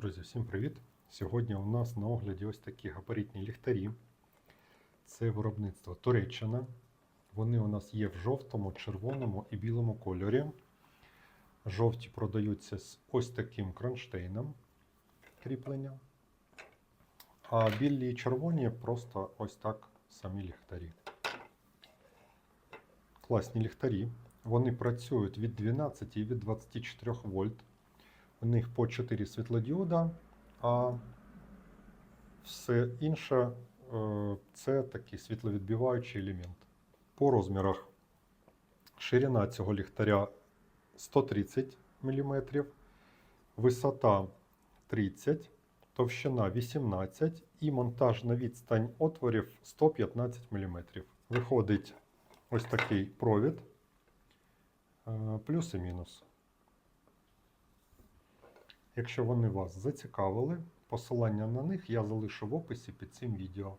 Друзі, всім привіт! Сьогодні у нас на огляді ось такі габаритні ліхтарі. Це виробництво Туреччина. Вони у нас є в жовтому, червоному і білому кольорі. Жовті продаються з ось таким кронштейном кріплення. А білі і червоні просто ось так самі ліхтарі. Класні ліхтарі. Вони працюють від 12 і від 24 вольт. У них по 4 світлодіода, а все інше е, це такий світловідбиваючий елемент. По розмірах ширина цього ліхтаря 130 мм, висота 30 товщина 18 і монтажна відстань отворів 115 мм. Виходить ось такий провід, е, плюс і мінус. Якщо вони вас зацікавили, посилання на них я залишу в описі під цим відео.